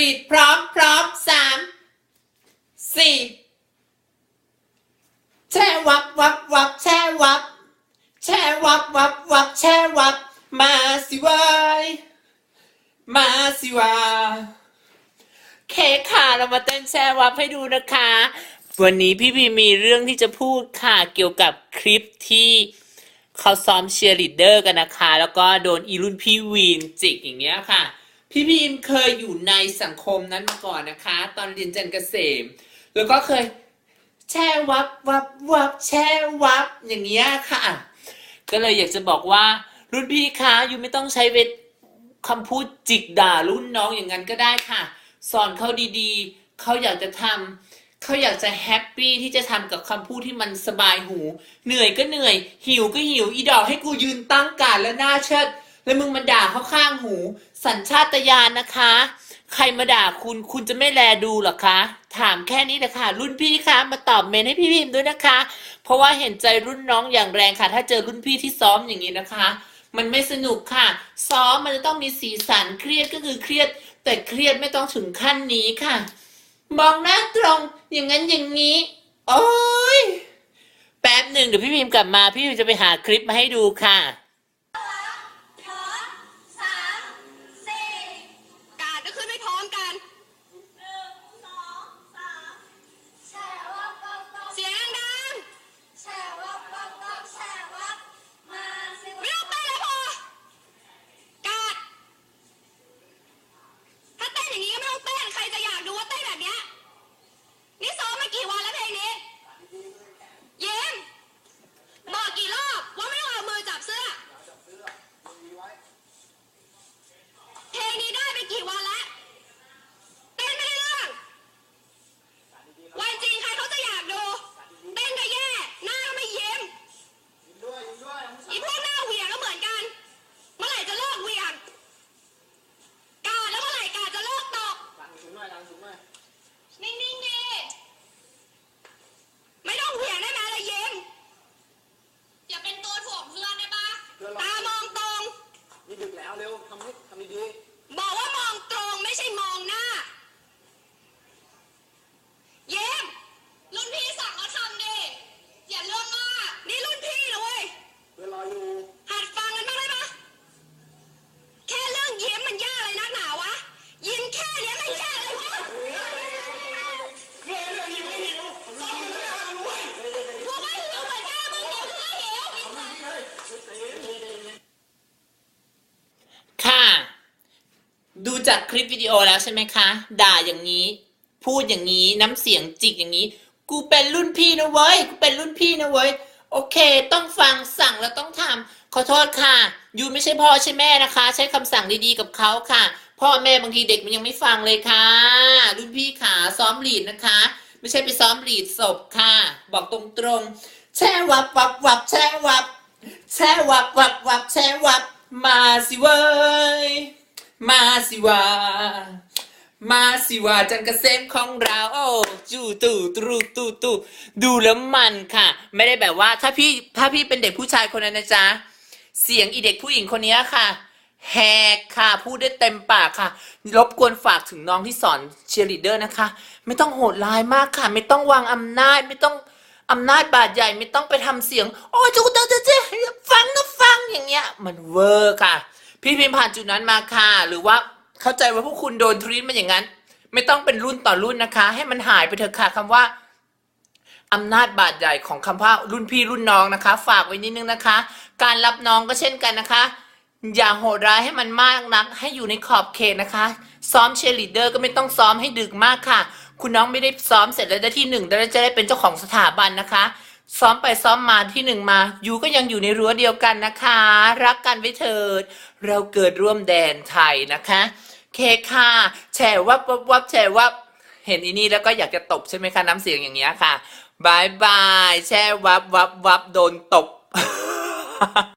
รีดพร้อมพร้อมสามสี่แช่วับวับวับแช่วับ แช่วับวับวับแช่วับ มาสิวายมาสิวาเคกค่ะเรามาเต้นแช่วับให้ดูนะคะ วันนี้พี่พีมีเรื่องที่จะพูดค่ะเกี่ยวกับคลิปที่เขาซ้อมเชียร์ลีดเดอร์กันนะคะ แล้วก็โดนอีรุ่นพี่วีนจิกอย่างเงี้ยค่ะ พี่พีมเคยอยู่ในสังคมนั้นมาก่อนนะคะ ตอนเรียนจันทร์เกษม แล้วก็เคย แช่วับวับวับแช่วับอย่างเงี้ยค่ะ ก็เลยอยากจะบอกว่า รุ่นพี่คะอยู่ไม่ต้องใช้เวทคำพูดจิกด่ารุ่นน้องอย่างนั้นก็ได้ค่ะ สอนเขาดีๆ เขาอยากจะทำเขาอยากจะแฮปปี้ที่จะทำกับคำพูดที่มันสบายหู เหนื่อยก็เหนื่อย หิวก็หิวอีดอกให้กูยืนตั้งการแล้วหน้าเชิด แล้วมึงมาด่าเขาข้างหู สัญชาตญาณนะคะ ใครมาด่าคุณคุณจะไม่แลดูหรอคะ ถามแค่นี้แหละค่ะรุ่นพี่คะมาตอบเมนให้พี่พิมพ์ด้วยนะคะ เพราะว่าเห็นใจรุ่นน้องอย่างแรงค่ะ ถ้าเจอรุ่นพี่ที่ซ้อมอย่างนี้นะคะ มันไม่สนุกค่ะ ซ้อมมันจะต้องมีสีสันเครียดก็คือเครียด แต่เครียดไม่ต้องถึงขั้นนี้ค่ะมองหน้าตรงอย่างนั้นอย่างนี้ โอ้ยแป๊บหนึ่งเดี๋ยวพี่พิมพ์กลับมา พี่พิมพ์จะไปหาคลิปมาให้ดูค่ะ พร้อมสามสี่กาดจะขึ้นไม่พร้อมกันหนึ่งสองสามแช่วับวับวับเสียงดังแช่วับวับวับแช่วับมาสิไม่ต้องเต้นเลยพอกาดถ้าเต้นอย่างนี้ก็ไม่ต้องเต้นใครจะอยากดูว่าเต้นแบบเนี้ยนี่ซ้อมมากี่วันแล้วเพลงนี้เย็มบอกกี่รอบว่าไม่ต้องเอามือจับเสื้อ เพลงนี้ได้ไปกี่วันแล้วเต้นไม่ได้เรื่อง วันจริงใครเขาจะอยากดู เต้นก็แย่ หน้าก็ไม่เยิ้มอีพวกหน้าเหวี่ยงก็เหมือนกัน เมื่อไหร่จะเลิกเหวี่ยง กาดแล้วเมื่อไหร่กาดจะเลิกตกนิ่งๆดีไม่ต้องเหวี่ยงได้ไหมเลยเยิ้มอย่าเป็นตัวถ่วงเพื่อนได้ปะตามองตรง นี่ดึกแล้วเร็ว ทำให้ทำดี บอกว่ามองตรงไม่ใช่มองหน้า เย้มรุ่นพี่สั่งเขาทำดิอย่าเรื่องมาก นี่รุ่นพี่นะเว้ย ๆเพื่อนรออยู่ หัดฟังกันบ้างได้ปะแค่เรื่องเย้มมันยากเลยนักหนาวะ ยิ้มแค่เนี้ยมันยากเลยวะพวกไม่หิวเหมือนกันมึงหิวก็หิว ค่ะ ดูจากคลิปวิดีโอแล้วใช่ไหมคะ ด่าอย่างนี้ พูดอย่างนี้น้ำเสียงจิกอย่างนี้ กูเป็นรุ่นพี่นะเว้ย กูเป็นรุ่นพี่นะเว้ย โอเค ต้องฟังสั่งแล้วต้องทำขอโทษค่ะ ยูไม่ใช่พ่อใช่แม่นะคะ ใช้คำสั่งดีๆกับเขาค่ะ พ่อแม่บางทีเด็กมันยังไม่ฟังเลยค่ะ รุ่นพี่ขาซ้อมหลีดนะคะ ไม่ใช่ไปซ้อมหลีดศพค่ะ บอกตรงๆ แช่วับวับวับแช่วับ แช่วับวับวับแช่วับ มาสิเว้ย มาสิว่ามาสิว่าจันกเกษมของเราโอ้จูตู่ตูตู่ตู่ดูแล้วมันค่ะ ไม่ได้แบบว่าถ้าพี่ถ้าพี่เป็นเด็กผู้ชายคนนั้นนะจ๊ะ เสียงอีเด็กผู้หญิงคนนี้ค่ะ แหกค่ะพูดได้เต็มปากค่ะ รบกวนฝากถึงน้องที่สอนเชียร์ลีดเดอร์นะคะ ไม่ต้องโหดร้ายมากค่ะ ไม่ต้องวางอำนาจไม่ต้องอำนาจบาดใหญ่ไม่ต้องไปทำเสียง โอ้จูเตอร์เจ๊ฟังนะฟังอย่างเงี้ย มันเวอร์ค่ะ พี่พิมพ์ผ่านจุดนั้นมาค่ะ หรือว่าเข้าใจว่าพวกคุณโดนทรีตมาอย่างนั้น ไม่ต้องเป็นรุ่นต่อรุ่นนะคะ ให้มันหายไปเถอะค่ะคำว่าอำนาจบาดใหญ่ของคำว่ารุ่นพี่รุ่นน้องนะคะ ฝากไว้นิดนึงนะคะ การรับน้องก็เช่นกันนะคะ อย่าโหดร้ายให้มันมากนัก ให้อยู่ในขอบเขตนะคะ ซ้อมเชียร์ลีดเดอร์ก็ไม่ต้องซ้อมให้ดึกมากค่ะ คุณน้องไม่ได้ซ้อมเสร็จแล้วได้ที่หนึ่งแล้วจะได้เป็นเจ้าของสถาบันนะคะ ซ้อมไปซ้อมมาที่หนึ่งมา ยูก็ยังอยู่ในรั้วเดียวกันนะคะ รักกันไว้เถิด เราเกิดร่วมแดนไทยนะคะ เคค่ะ แชร์วับวับวับแชร์วับ เห็นอีนี่แล้วก็อยากจะตบใช่ไหมคะน้ำเสียงอย่างเงี้ยค่ะบายบาย แช่วับวับวับโดนตบ